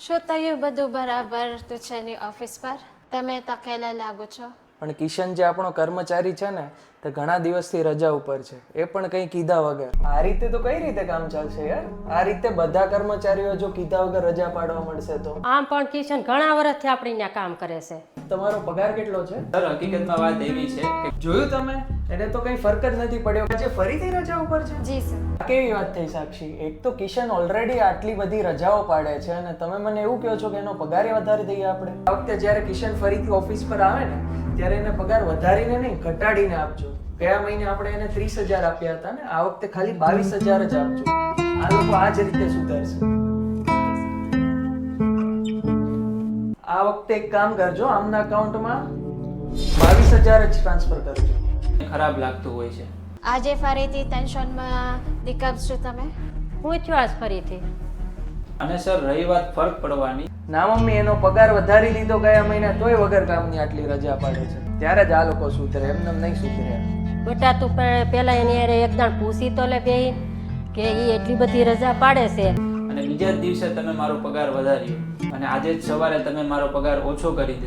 શું થયું બધું બરાબર તો છે ની ઓફિસ પર? તમે તકેલા લાગો છો. પણ કિશન જે આપણો કર્મચારી છે ને તે ઘણા દિવસથી રજા ઉપર છે. એ પણ કંઈ કીધા વગર. આ રીતે તો કઈ રીતે કામ ચાલશે યાર? આ રીતે બધા કર્મચારીઓ જો કીધા વગર રજા પાડવા મળશે તો? આમ પણ કિશન ઘણા વર્ષથી આપણે અહીંયા કામ કરે છે. તમારો પગાર કેટલો છે? સર હકીકતમાં વાત એવી છે કે જોયું તમે? એને તો કઈ ફરક જ નથી પડ્યો. આજે ફરીથી રજા ઉપર છે? જી સર. કેવી વાત થઈ સાક્ષી? એક તો કિશન ઓલરેડી આટલી બધી રજાઓ પાડે છે અને તમે મને એવું કહો છો કે એનો પગાર વધારી દઈએ આપણે? આ વખતે જ્યારે કિશન ફરીથી ઓફિસ પર આવે ને ત્યારે એને પગાર વધારીને નહીં ઘટાડીને આપજો. ગયા મહિને આપણે એને ત્રીસ હજાર આપ્યા હતા ને આ વખતે ખાલી બાવીસ હજાર જ આપજો. આ લોકો આ જ રીતે સુધારશે. આ વખતે એક કામ કરજો આમના અકાઉન્ટમાં બાવીસ હજાર જ ટ્રાન્સફર કરજો ખરાબ લાગતું હોય છે. આજે ફરીથી ટેન્શનમાં નીકળશો તમે? હું થયો આજ ફરીથી. અને સર રહી વાત ફરક પડવાની. ના મમ્મી એનો પગાર વધારી લીધો ગયા મહિના તોય વગર કામની આટલી રજા પાડે છે. ત્યારે જ આ લોકો સુધરે એમને નહીં સુધરે. બેટા તું પે- પેલા એની હારે એકદમ પૂછી તો લે બેન કે એ એટલી બધી રજા પાડે છે. અને બીજા દિવસે તમે મારો પગાર વધાર્યો. અને આજે જ સવારે તમે મારો પગાર ઓછો કરી દીધો.